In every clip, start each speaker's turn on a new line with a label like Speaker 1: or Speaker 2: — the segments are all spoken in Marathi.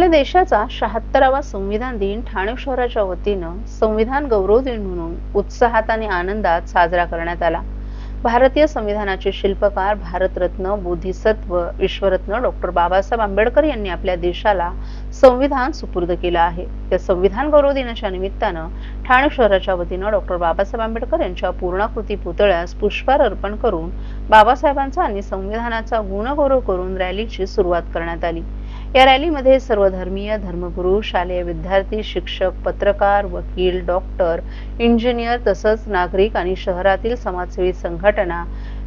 Speaker 1: आपल्या देशाचा शहात्तरावा संविधान दिन ठाणे शहराच्या वतीनं संविधान गौरव दिन म्हणून उत्साहात आणि आनंदात साजरा करण्यात आला. भारतीय संविधानाचे शिल्पकार भारतरत्न बोधिसत्व विश्वरत्न डॉक्टर बाबासाहेब आंबेडकर यांनी आपल्या देशाला संविधान सुपूर्द केलं आहे. त्या संविधान गौरव दिनाच्या निमित्तानं ठाणे शहराच्या वतीनं डॉक्टर बाबासाहेब आंबेडकर यांच्या पूर्णाकृती पुतळ्यास पुष्पहार अर्पण करून बाबासाहेबांचा आणि संविधानाचा गुणगौरव करून रॅलीची सुरुवात करण्यात आली. या रॅलीमध्ये सर्व धर्मीय धर्मगुरू शालेय विद्यार्थी शिक्षक पत्रकार वकील डॉक्टर इंजिनियर तसंच नागरिक आणि शहरातील समाजसेवी संघटना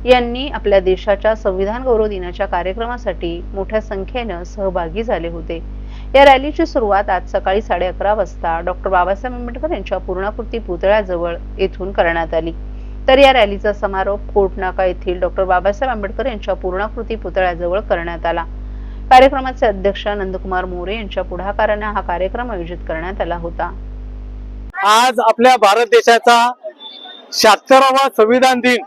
Speaker 1: यांनी आपल्या देशाच्या संविधान गौरव दिनाच्या कार्यक्रमासाठी मोठ्या संख्येनं सहभागी झाले होते. या रॅलीची सुरुवात आज सकाळी साडे अकरा वाजता डॉक्टर बाबासाहेब आंबेडकर यांच्या पूर्णाकृती पुतळ्याजवळ येथून करण्यात आली. तर या रॅलीचा समारोप कोटनाका येथील डॉक्टर बाबासाहेब आंबेडकर यांच्या पूर्णाकृती पुतळ्याजवळ करण्यात आला. कार्यक्रमाचे अध्यक्ष नंदकुमार मोरे यांच्या पुढाकाराने हा कार्यक्रम आयोजित करण्यात आला होता.
Speaker 2: आज आपल्या भारत देशाचा शहात्तरावा संविधान दिन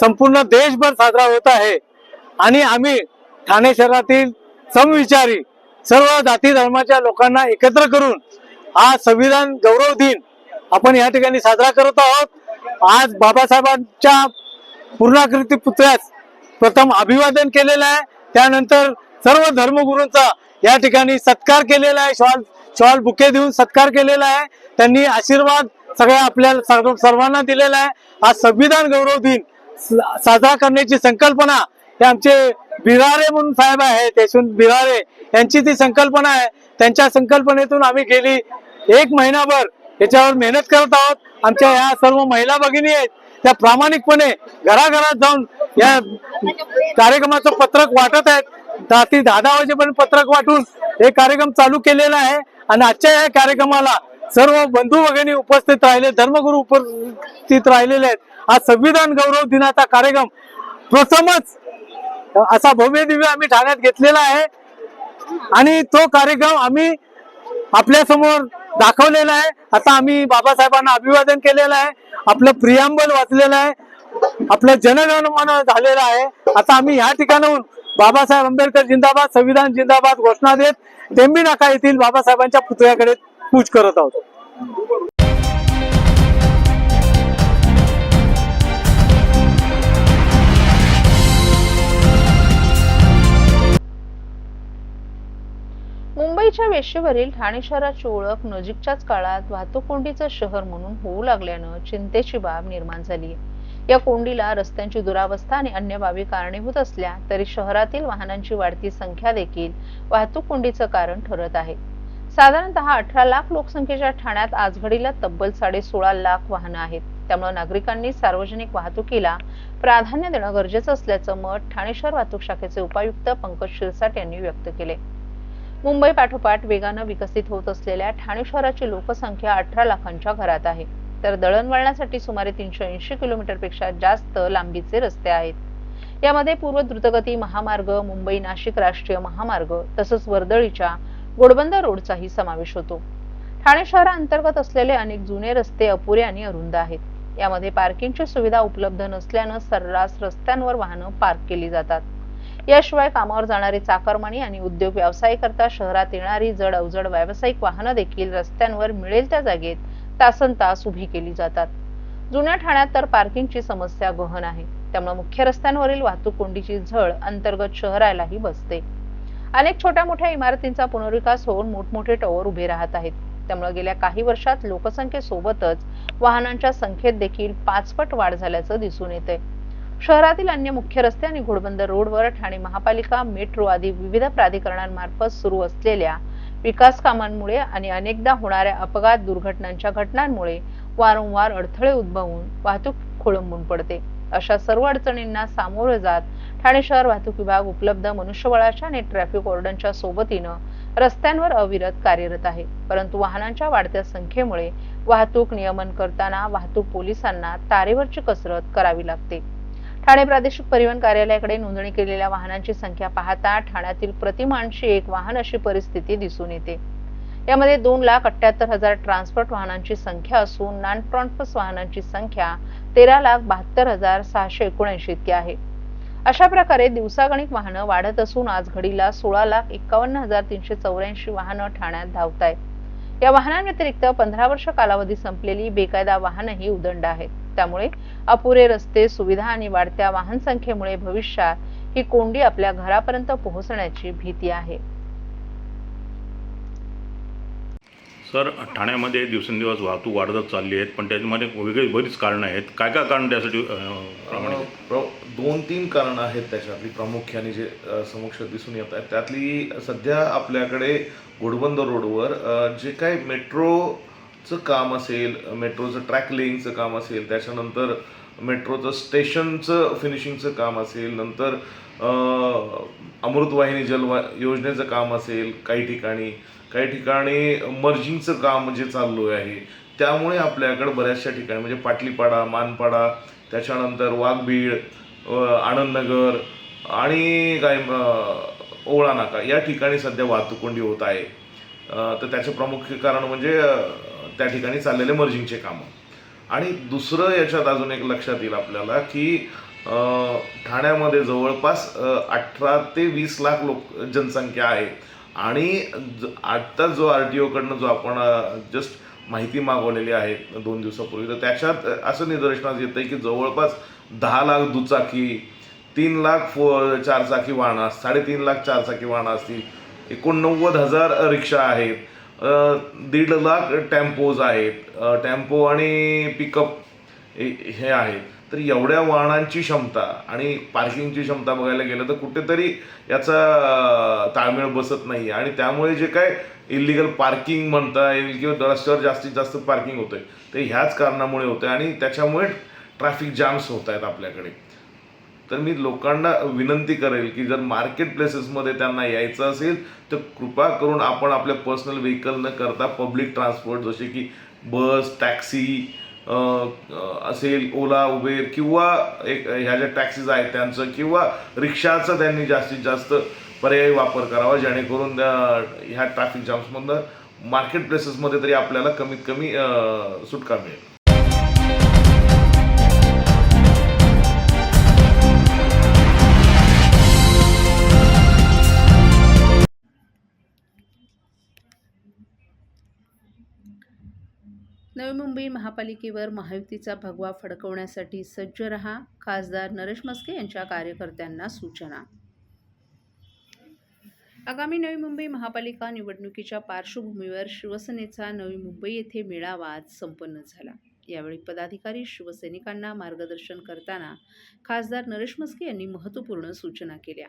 Speaker 2: संपूर्ण देशभर साजरा होत आहे. आणि आम्ही ठाणे शहरातील समविचारी सर्व जाती धर्माच्या लोकांना एकत्र करून हा संविधान गौरव दिन आपण या ठिकाणी साजरा करत आहोत. आज बाबासाहेबांच्या पूर्णाकृती पुतळ्यास प्रथम अभिवादन केलेलं आहे. त्यानंतर सर्व धर्मगुरूंचा या ठिकाणी सत्कार केलेला आहे. शॉल शॉल बुके देऊन सत्कार केलेला आहे. त्यांनी आशीर्वाद सगळ्या आपल्याला सर्वांना दिलेला आहे. आज संविधान गौरव दिन साजरा करण्याची संकल्पना हे आमचे बिरारे म्हणून साहेब आहेत. यशवंत बिरारे यांची ती संकल्पना आहे. त्यांच्या संकल्पनेतून आम्ही गेली एक महिनाभर. याच्यावर मेहनत करत आहोत. आमच्या ह्या सर्व महिला भगिनी आहेत. त्या प्रामाणिकपणे घराघरात जाऊन या कार्यक्रमाचं पत्रक वाटत आहेत. रात्री दहा दहा वाजेपर्यंत पत्रक वाटून हे कार्यक्रम चालू केलेला आहे. आणि आजच्या या कार्यक्रमाला सर्व बंधू भगिनी उपस्थित राहिले धर्मगुरू उपस्थित राहिलेले आहेत. आज संविधान गौरव दिनाचा कार्यक्रम प्रथमच असा भव्य दिव्य आम्ही ठाण्यात घेतलेला आहे. आणि तो कार्यक्रम आम्ही आपल्यासमोर दाखवलेला आहे. आता आम्ही बाबासाहेबांना अभिवादन केलेलं आहे. आपलं प्रियांबल वाचलेलं आहे. आपलं जनगणमन झालेलं आहे. आता आम्ही या ठिकाणाहून बाबासाहेब आंबेडकर जिंदाबाद संविधान जिंदाबाद घोषणा देत डेंबी नाका येथील बाबासाहेबांच्या पुतळ्याकडे कूच करत आहोत.
Speaker 1: मुंबईच्या वेशीवरील ठाणे शहराची ओळख नजीकच्याच काळात वाहतूक कोंडीचं शहर म्हणून होऊ लागल्यानं चिंतेची बाब निर्माण झाली या कोंडीला रस्त्यांची दुरावस्था आणि अन्य बाबी कारणीभूत असल्या तरी शहरातील वाहनांची वाढती संख्या देखील वाहतूक कोंडीचं कारण ठरत आहे. साधारणतः अठरा लाख लोकसंख्येच्या ठाण्यात आजघडीला तब्बल साडे सोळा लाख वाहनं आहेत. त्यामुळे नागरिकांनी सार्वजनिक वाहतुकीला प्राधान्य देणं गरजेचं असल्याचं मत ठाणे शहर वाहतूक शाखेचे उपायुक्त पंकज शिरसाट यांनी व्यक्त केले. मुंबई पाठोपाठ वेगानं विकसित होत असलेल्या ठाणे शहराची लोकसंख्या अठरा लाखांच्या घरात आहे. तर दळणवळणासाठी सुमारे तीनशे ऐंशी किलोमीटरपेक्षा जास्त लांबीचे रस्ते आहेत. यामध्ये पूर्व द्रुतगती महामार्ग मुंबई नाशिक राष्ट्रीय महामार्ग तसंच वर्दळीच्या गोडबंदर रोडचाही समावेश होतो. ठाणे शहराअंतर्गत असलेले अनेक जुने रस्ते अपुरे आणि अरुंद आहेत. यामध्ये पार्किंगची सुविधा उपलब्ध नसल्यानं सर्रास रस्त्यांवर वाहनं पार्क केली जातात. याशिवाय कामावर जाणारी चाकरमानी आणि उद्योग व्यवसायाकरता शहरात येणारी जड अवजड व्यावसायिक वाहनं देखील रस्त्यांवर मिळेल त्या जागेत तासन तास उभी केली जातात. जुन्या ठाण्यात तर पार्किंगची समस्या गहन आहे. त्यामुळे मुख्य रस्त्यांवरील वाहतूक कोंडीची झळ अंतर्गत शहरालाही बसते. अनेक छोट्या मोठ्या इमारतींचा पुनर्विकास होऊन मोठमोठे टॉवर उभे राहत आहेत. त्यामुळे गेल्या काही वर्षात लोकसंख्येसोबतच वाहनांच्या संख्येत देखील पाचपट वाढ झाल्याचं दिसून येते शहरातील अन्य मुख्य रस्ते आणि घोडबंदर रोडवर ठाणे महापालिका मेट्रो आदी विविध प्राधिकरणांमार्फत सुरू असलेल्या विकास कामांमुळे आणि अनेकदा होणाऱ्या अपघात दुर्घटनांच्या घटनांमुळे वारंवार अडथळे उद्भवून वाहतूक खोळंबून पडते. अशा सर्व अडचणींना सामोरं जात ठाणे शहर वाहतूक विभाग उपलब्ध मनुष्यबळाच्या आणि ट्रॅफिक वॉर्डनच्या सोबतीनं रस्त्यांवर अविरत कार्यरत आहे. परंतु वाहनांच्या वाढत्या संख्येमुळे वाहतूक नियमन करताना वाहतूक पोलिसांना तारेवरची कसरत करावी लागते. ठाणे प्रादेशिक परिवहन कार्यालयाकडे नोंदणी केलेल्या वाहनांची संख्या पाहता ठाण्यातील प्रतिमानशी एक वाहन अशी परिस्थिती दिसून येते. यामध्ये दोन लाख अठ्याहत्तर हजार ट्रान्सपोर्ट वाहनांची संख्या असून नॉन ट्रान्सपोर्ट वाहनांची संख्या तेरा लाख बहात्तर हजार सहाशे एकोणऐंशी इतकी आहे. अशा प्रकारे दिवसागणिक वाहनं वाढत असून आज घडीला सोळा लाख एकावन्न हजार तीनशे चौऱ्याऐंशी वाहनं ठाण्यात धावत आहेत या वाहनांव्यतिरिक्त पंधरा वर्ष कालावधी संपलेली बेकायदा वाहनही उदंड आहेत. त्यामुळे अपुरे रस्ते सुविधा आणि वाढत्या वाहन संख्येमुळे भविष्यात ही कोंडी आपल्या घरापर्यंत पोहोचण्याची भीती आहे.
Speaker 3: सर ठाण्यामध्ये दिवसेंदिवस वाहतूक वाढतच चालली आहेत पण त्याच्यामध्ये वेगळी बरीच कारणं आहेत. काय काय कारण त्यासाठी
Speaker 4: दोन तीन कारणं आहेत त्याच्यातली प्रामुख्याने जे समक्ष दिसून येत आहेत. त्यातली सध्या आपल्याकडे घोडबंदर रोडवर जे काही चं काम असेल मेट्रोचं ट्रॅक लेईंगचं काम असेल त्याच्यानंतर मेट्रोचं स्टेशनचं फिनिशिंगचं काम असेल नंतर अमृतवाहिनी जलवा योजनेचं काम असेल काही ठिकाणी काही ठिकाणी मर्जिंगचं काम जे चाललो आहे त्यामुळे आपल्याकडे बऱ्याचशा ठिकाणी म्हणजे पाटलीपाडा मानपाडा त्याच्यानंतर वाघबीड आनंदनगर आणि काय ओळा ओवळा नाका या ठिकाणी सध्या वाहतूक कोंडी होत आहे. तर त्याचे प्रमुख कारण म्हणजे त्या ठिकाणी चाललेले मर्जिंगचे कामं. आणि दुसरं याच्यात अजून एक लक्षात येईल आपल्याला की ठाण्यामध्ये जवळपास अठरा ते वीस लाख लोक जनसंख्या आहे. आणि ज- आत्ता जो आर टी ओकडनं जो आपण जस्ट माहिती मागवलेली आहे दोन दिवसापूर्वी तर त्याच्यात असं निदर्शनास येतं आहे की जवळपास दहा लाख दुचाकी तीन लाख फो चारचाकी वाहनं साडेतीन लाख चारचाकी वाहनं असतील. एकोणनव्वद हजार रिक्षा आहेत. दीड लाख टेम्पोज आहेत. टॅम्पो टेम्पो आणि पिकअप हे आहेत. तर एवढ्या वाहनांची क्षमता आणि पार्किंगची क्षमता बघायला गेलं तर कुठेतरी याचा ताळमेळ बसत नाही आणि त्यामुळे जे काय इलिगल पार्किंग म्हणता येईल किंवा रस्त्यावर जास्तीत जास्त पार्किंग होतंय ते ह्याच कारणामुळे होतंय आणि त्याच्यामुळे ट्रॅफिक जाम्स होत आहेत आपल्याकडे. तर मी लोकांना विनंती करेल की जर मार्केट प्लेसेसमध्ये त्यांना यायचं असेल तर कृपा करून आपण आपल्या पर्सनल व्हेकल न करता पब्लिक ट्रान्सपोर्ट जसे की बस टॅक्सी असेल ओला उबेर किंवा एक ह्या ज्या टॅक्सीज आहेत त्यांचं किंवा रिक्षाचं त्यांनी जास्तीत जास्त पर्यायी वापर करावा जेणेकरून ह्या ट्रॅफिक जाम्समधनं मार्केट प्लेसेसमध्ये तरी आपल्याला कमीत कमी सुटका मिळेल.
Speaker 1: नवी मुंबई महापालिकेवर महायुतीचा भगवा फडकवण्यासाठी सज्ज रहा खासदार नरेश मस्के यांच्या कार्यकर्त्यांना सूचना. आगामी नवी मुंबई महापालिका निवडणुकीच्या पार्श्वभूमीवर शिवसेनेचा नवी मुंबई येथे मेळावा आज संपन्न झाला. यावेळी पदाधिकारी शिवसैनिकांना मार्गदर्शन करताना खासदार नरेश मस्के यांनी महत्त्वपूर्ण सूचना केल्या.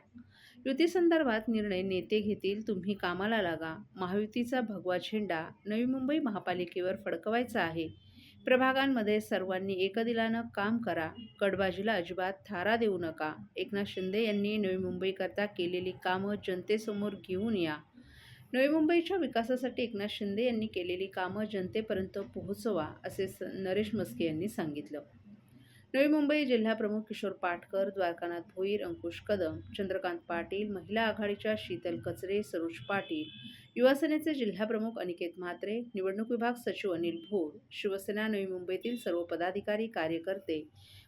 Speaker 1: युतीसंदर्भात निर्णय नेते घेतील तुम्ही कामाला लागा. महायुतीचा भगवा झेंडा नवी मुंबई महापालिकेवर फडकवायचा आहे. प्रभागांमध्ये सर्वांनी एकदिलानं काम करा. कडबाजीला अजिबात थारा देऊ नका. एकनाथ शिंदे यांनी नवी मुंबईकरता केलेली कामं जनतेसमोर घेऊन या. नवी मुंबईच्या विकासासाठी एकनाथ शिंदे यांनी केलेली कामं जनतेपर्यंत पोहोचवा असे स नरेश मस्के यांनी सांगितलं. नवी मुंबई जिल्हाप्रमुख किशोर पाटकर द्वारकानाथ भोईर अंकुश कदम चंद्रकांत पाटील महिला आघाडीच्या शीतल कचरे सरोज पाटील युवासेनेचे जिल्हाप्रमुख अनिकेत म्हात्रे निवडणूक विभाग सचिव अनिल भोर शिवसेना नवी मुंबईतील सर्व पदाधिकारी कार्यकर्ते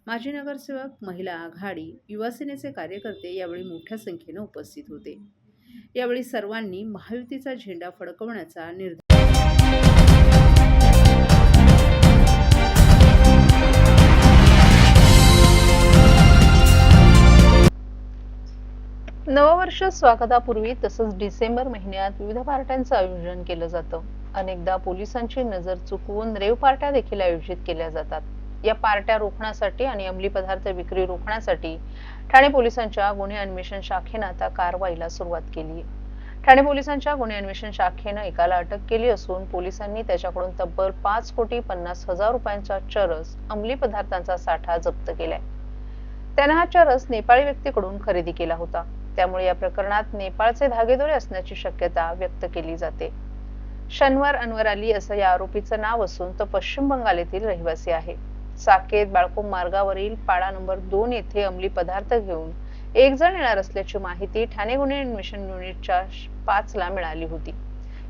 Speaker 1: माजी नगरसेवक महिला आघाडी युवासेनेचे कार्यकर्ते यावेळी मोठ्या संख्येनं उपस्थित होते. यावेळी सर्वांनी महायुतीचा झेंडा फडकवण्याचा निर्धार नववर्ष स्वागतापूर्वी तसंच डिसेंबर महिन्यात विविध पार्ट्यांचं आयोजन केलं जातं. अनेकदा पोलिसांची नजर चुकवून रेव पार्ट्या देखील आयोजित केल्या जातात. या पार्ट्या रोखण्यासाठी आणि अंमली पदार्थ विक्री रोखण्यासाठी ठाणे पोलिसांच्या गुन्हे अन्वेषण शाखेनं आता कारवाईला सुरुवात केली ठाणे पोलिसांच्या गुन्हे अन्वेषण शाखेनं एकाला अटक केली असून पोलिसांनी त्याच्याकडून तब्बल पाच कोटी पन्नास हजार रुपयांचा चरस अंमली पदार्थांचा साठा जप्त केलाय. त्यानं हा चरस नेपाळी व्यक्तीकडून खरेदी केला होता. त्यामुळे या प्रकरणात नेपाळचे धागेदोरे असण्याची शक्यता व्यक्त केली जाते. शनिवार अनवर अली असं या आरोपीचं नाव असून तो पश्चिम बंगाल येथील रहिवासी आहे. साकेत बाळकोम मार्गावरील पाडा नंबर दोन येथे अंमली पदार्थ घेऊन एक जण येणार असल्याची माहिती ठाणे गुन्हे अन्वेषण युनिटच्या पाच ला मिळाली होती.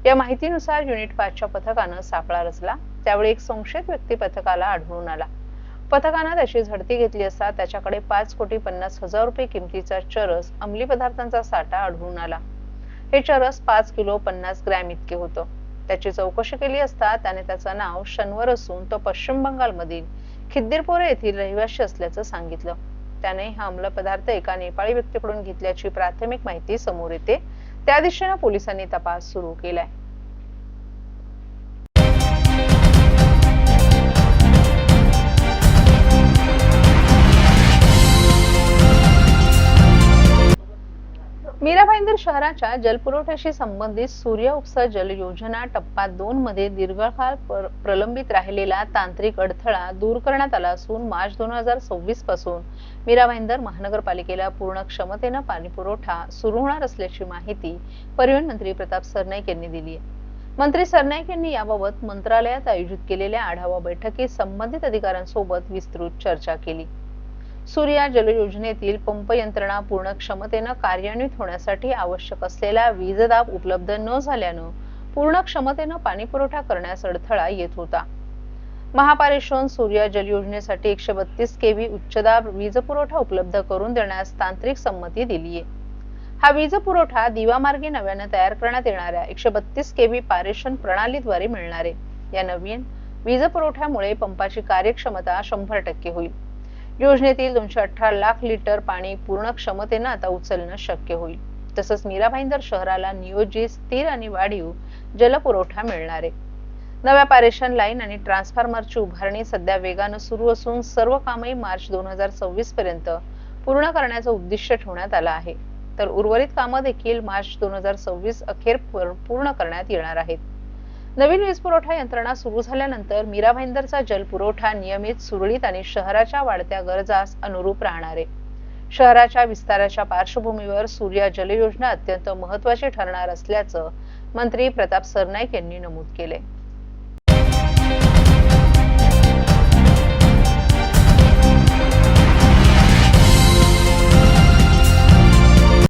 Speaker 1: या माहितीनुसार युनिट पाचच्या पथकानं सापळा रचला. त्यावेळी एक संशयित व्यक्ती पथकाला आढळून आला. पथकानं त्याची झडती घेतली असता त्याच्याकडे पाच कोटी पन्नास हजार रुपये किमतीचा चरस अंमली पदार्थांचा साठा आढळून आला. हे चरस पाच किलो पन्नास ग्रॅम इतके होतं. त्याची चौकशी केली असता त्याने त्याचं नाव शनवर असून तो पश्चिम बंगालमधील खिद्दिरपोरे येथील रहिवासी असल्याचं सांगितलं. त्याने हा अंमल पदार्थ एका नेपाळी व्यक्तीकडून घेतल्याची प्राथमिक माहिती समोर येते. त्या दिशेनं पोलिसांनी तपास सुरू केलाय. शहराच्या जलपुरवठ्याशी संबंधित सूर्य उपसा जल योजना टप्पा दोन मध्ये दीर्घकाळ प्रलंबित राहिलेला तांत्रिक अडथळा दूर करण्यात आला असून मार्च दोन हजार सव्वीसपासून मीरा भाईंदर महानगरपालिकेला पूर्ण क्षमतेनं पाणीपुरवठा सुरू होणार असल्याची माहिती परिवहन मंत्री प्रताप सरनाईक यांनी दिली आहे. मंत्री सरनाईक यांनी याबाबत मंत्रालयात आयोजित केलेल्या आढावा बैठकीत संबंधित अधिकाऱ्यांसोबत विस्तृत चर्चा केली. सूर्या जल योजनेतील पंप यंत्रणा पूर्ण क्षमतेनं कार्यान्वित होण्यासाठी आवश्यक असलेला वीजदाब उपलब्ध न झाल्यानं पूर्ण क्षमतेनं पाणीपुरवठा करण्यास अडथळा येत होता. महापारेषण सूर्या जल योजनेसाठी एकशे बत्तीस केव्ही उच्चदाब वीज पुरवठा उपलब्ध करून देण्यास तांत्रिक संमती दिली आहे. हा वीज पुरवठा दिवामार्गे नव्याने तयार करण्यात येणाऱ्या एकशे बत्तीस केव्ही पारेषण प्रणालीद्वारे मिळणार आहे. या नवीन वीज पुरवठ्यामुळे पंपाची कार्यक्षमता शंभर टक्के होईल. योजनेतील दोनशे अठरा लाख लिटर पाणी पूर्ण क्षमतेनं आता उचलणं शक्य होईल. तसंच मीरा भाईंदर शहराला नियोजित स्थिर आणि वाढीव जलपुरवठा मिळणार आहे. नव्या पारेषण लाईन आणि ट्रान्सफॉर्मरची उभारणी सध्या वेगानं सुरू असून सर्व कामही मार्च दोन हजार सव्वीस पर्यंत पूर्ण करण्याचं उद्दिष्ट ठेवण्यात आलं आहे. तर उर्वरित कामं देखील मार्च दोन हजार सव्वीस अखेर पूर्ण करण्यात येणार आहेत. नवीन वीज पुरवठा यंत्रणा सुरू झाल्यानंतर मीरा भाईंदरचा जल पुरवठा नियमित सुरळीत आणि शहराच्या वाढत्या गरजास अनुरूप राहणार. आहे शहराच्या विस्ताराच्या पार्श्वभूमीवर सूर्या जल योजना अत्यंत महत्वाची ठरणार असल्याचं मंत्री प्रताप सरनाईक यांनी नमूद केले.